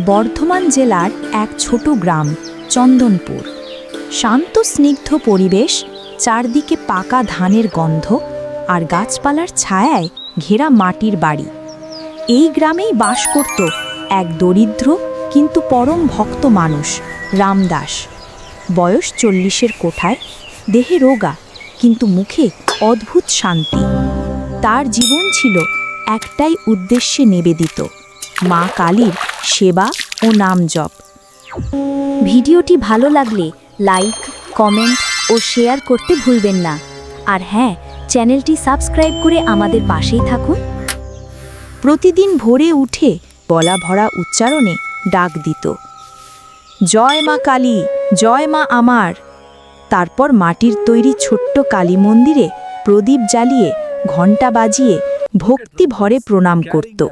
বর্ধমান জেলার এক ছোট গ্রাম, চন্দনপুর। শান্ত, স্নিগ্ধ পরিবেশ, চারদিকে পাকা ধানের গন্ধ আর গাছপালার ছায়ায় ঘেরা মাটির বাড়ি। এই গ্রামেই বাস করত এক দরিদ্র কিন্তু পরম ভক্ত মানুষ, রামদাস। বয়স চল্লিশের কোঠায়, দেহে রোগা কিন্তু মুখে অদ্ভুত শান্তি। তার জীবন ছিল একটাই উদ্দেশ্যে নিবেদিত। মা কালীর সেবা ও নাম জপ। ভিডিওটি ভালো লাগলে লাইক, কমেন্ট ও শেয়ার করতে ভুলবেন না। আর হ্যাঁ চ্যানেলটি সাবস্ক্রাইব করে আমাদের পাশেই থাকুন। প্রতিদিন ভোরে উঠে বলা ভরা উচ্চারণে ডাক দিত। জয় মা কালী, জয় মা আমার। তারপর মাটির তৈরি ছোট্ট কালী মন্দিরে প্রদীপ জ্বালিয়ে ঘণ্টা বাজিয়ে ভক্তি ভরে প্রণাম করত।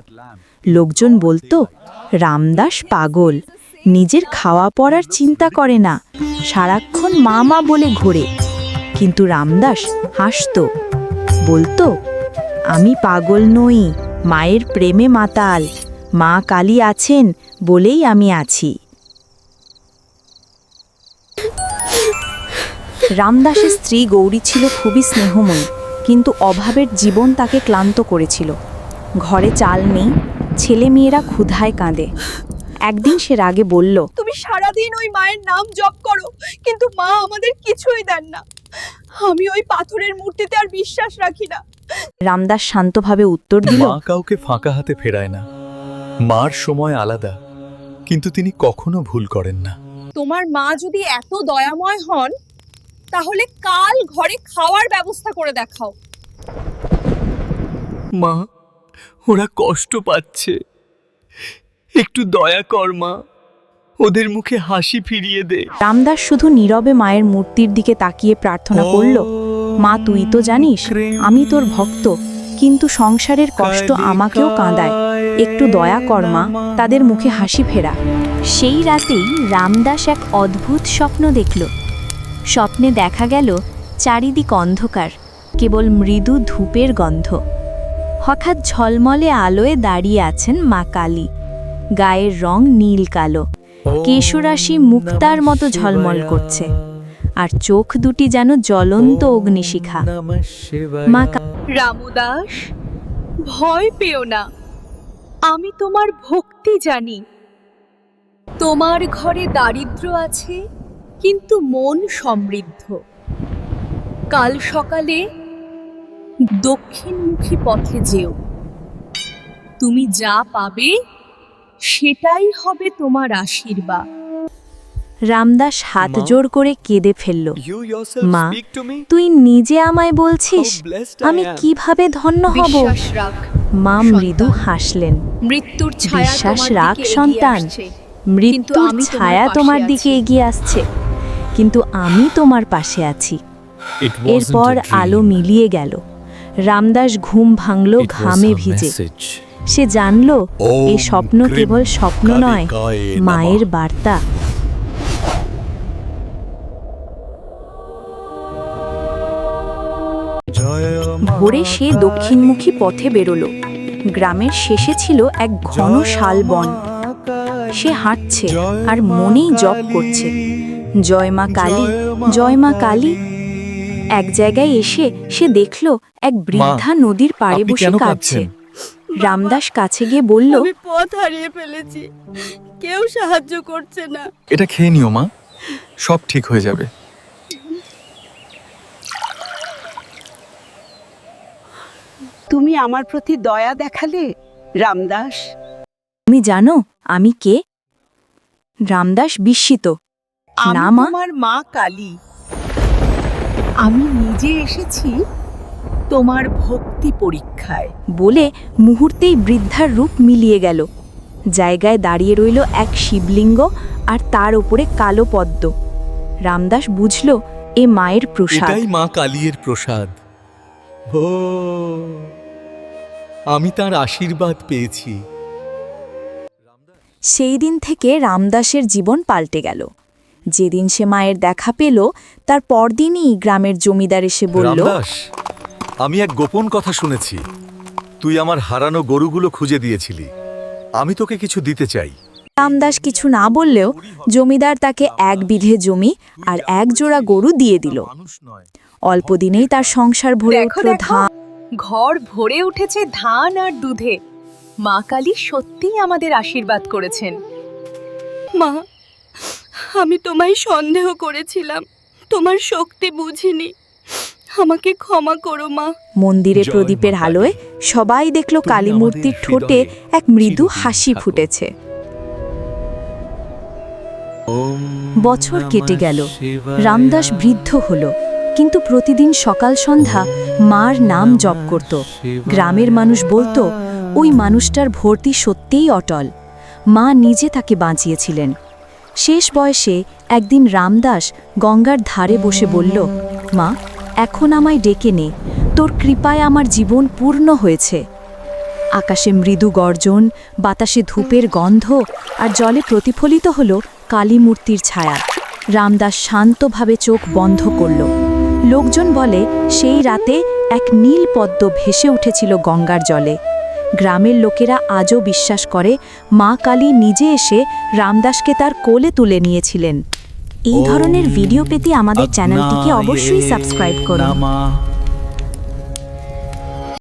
লোকজন বলতো, রামদাস পাগল, নিজের খাওয়া পড়ার চিন্তা করে না, সারাক্ষণ মা মা বলে ঘোরে। কিন্তু রামদাস হাসত, বলতো, আমি পাগল নই, মায়ের প্রেমে মাতাল, মা কালী আছেন বলেই আমি আছি। রামদাসের স্ত্রী গৌরী ছিল খুবই স্নেহময়ী, কিন্তু অভাবের জীবন তাকে ক্লান্ত করেছিল। ঘরে চাল নেই ছেলে মেয়েরা ক্ষুধায় কাঁদে। একদিন সে রাগে বলল তুমি সারাদিন ওই মায়ের নাম জপ করো কিন্তু মা আমাদের কিছুই দেন না। আমি ওই পাথরের মূর্তিতে আর বিশ্বাস রাখি না। রামদাস শান্তভাবে উত্তর দিল মা কাউকে ফাঁকা হাতে ফেরায় না। মার সময় আলাদা কিন্তু তিনি কখনো ভুল করেন না। তোমার মা যদি এত দয়াময় হন তাহলে কাল ঘরে খাওয়ার ব্যবস্থা করে দেখাও। মা ওরা কষ্ট পাচ্ছে। একটু দয়া কর মা। ওদের মুখে হাসি ফিরিয়ে দে। রামদাস শুধু নীরবে মায়ের মূর্তির দিকে তাকিয়ে প্রার্থনা করল, মা, তুই তো জানিস, আমি তোর ভক্ত, কিন্তু সংসারের কষ্ট আমাকেও কাঁদায়। একটু দয়া কর মা, তাদের মুখে হাসি ফেরা। সেই রাতেই রামদাস এক অদ্ভুত স্বপ্ন দেখল। স্বপ্নে দেখা গেল চারিদিক অন্ধকার, কেবল মৃদু ধূপের গন্ধ। হঠাৎ ঝলমলে আলোয় দাঁড়িয়ে আছেন মা কালী। গায়ের রং নীল কালো। কেশরাশি মুক্তার মতো ঝলমল করছে। আর চোখ দুটি যেন জ্বলন্ত অগ্নিশিখা। মা রামুদাস ভয় পেও না। আমি তোমার ভক্তি জানি। তোমার ঘরে দারিদ্র আছে কিন্তু মন সমৃদ্ধ। কাল সকালে দক্ষিণমুখী পথে যেও। তুমি যা পাবে সেটাই হবে তোমার আশীর্বাদ। রামদাস হাত? জোর করে কেঁদে ফেলল। মা, তুই নিজে আমায় বলছিস আমি কীভাবে ধন্য হব? মা মৃদু হাসলেন। মৃত্যুর ছায়া বিশ্বাস রাখ সন্তান। মৃত্যুর ছায়া তোমার দিকে এগিয়ে আসছে। কিন্তু আমি তোমার পাশে আছি। এরপর আলো মিলিয়ে গেল। রামদাস ঘুম ভাঙল ঘামে ভিজে। সে জানল এই স্বপ্ন কেবল স্বপ্ন নয় মায়ের বার্তা। ভোরে সে দক্ষিণমুখী পথে বেরোলো। গ্রামের শেষে ছিল এক ঘন শাল বন। সে হাঁটছে আর মনেই জপ করছে। জয় মা কালী জয় মা কালী এক জায়গায় এসে সে দেখল এক বৃদ্ধা নদীর পাড়ে বসে কাঁদছে। রামদাস কাছে গিয়ে বলল আমি পথ হারিয়ে ফেলেছি। কেউ সাহায্য করছে না। এটা খেয়ে নিও মা সব ঠিক হয়ে যাবে। তুমি আমার প্রতি দয়া দেখালে রামদাস? তুমি জানো আমি কে? রামদাস বিস্মিত। আমি না, মা। তোমার মা কালী। আমি নিজে এসেছি তোমার ভক্তি পরীক্ষায়। বলে মুহূর্তেই বৃদ্ধার রূপ মিলিয়ে গেল। জায়গায় দাঁড়িয়ে রইল এক শিবলিঙ্গ আর তার ওপরে কালো পদ্ম। রামদাস বুঝল এ মায়ের প্রসাদ। মা কালীর প্রসাদ। ও আমি তার আশীর্বাদ পেয়েছি। সেই দিন থেকে রামদাসের জীবন পাল্টে গেল। যেদিন সে মায়ের দেখা পেল তার পরদিনই গ্রামের জমিদার এসে বলল আমি এক গোপন কথা শুনেছি। তুই আমার হারানো গরুগুলো খুঁজে দিয়েছিলি। আমি তোকে কিছু দিতে চাই। রামদাস কিছু না বললেও জমিদার তাকে এক বিঘে জমি আর এক জোড়া গরু দিয়ে দিল। অল্প দিনেই তার সংসার ভরে উঠল ধান। ঘর ভরে উঠেছে ধান আর দুধে। মা কালী সত্যিই আমাদের আশীর্বাদ করেছেন। মা আমি তোমায় সন্দেহ করেছিলাম। তোমার শক্তি বুঝিনি। আমাকে ক্ষমা করো মা। মন্দিরে প্রদীপের আলোয় সবাই দেখল কালী মূর্তির ঠোঁটে এক মৃদু হাসি। ফুটেছে। বছর কেটে গেল। রামদাস বৃদ্ধ হল কিন্তু প্রতিদিন সকাল সন্ধ্যা মার নাম জপ করত। গ্রামের মানুষ বলতো ওই মানুষটার ভর্তি সত্যিই অটল। মা নিজে তাকে বাঁচিয়েছিলেন। শেষ বয়সে একদিন রামদাস গঙ্গার ধারে বসে বলল, মা, এখন আমায় ডেকে নে। তোর কৃপায় আমার জীবন পূর্ণ হয়েছে। আকাশে মৃদু গর্জন, বাতাসে ধূপের গন্ধ আর জলে প্রতিফলিত হল কালী মূর্তির ছায়া। রামদাস শান্তভাবে চোখ বন্ধ করল। লোকজন বলে, সেই রাতে এক নীল পদ্ম ভেসে উঠেছিল গঙ্গার জলে। গ্রামের লোকেরা আজও বিশ্বাস করে মা কালী নিজে এসে রামদাসকে তার কোলে তুলে নিয়েছিলেন। এই ধরনের ভিডিও পেতে আমাদের চ্যানেলটিকে অবশ্যই সাবস্ক্রাইব করুন।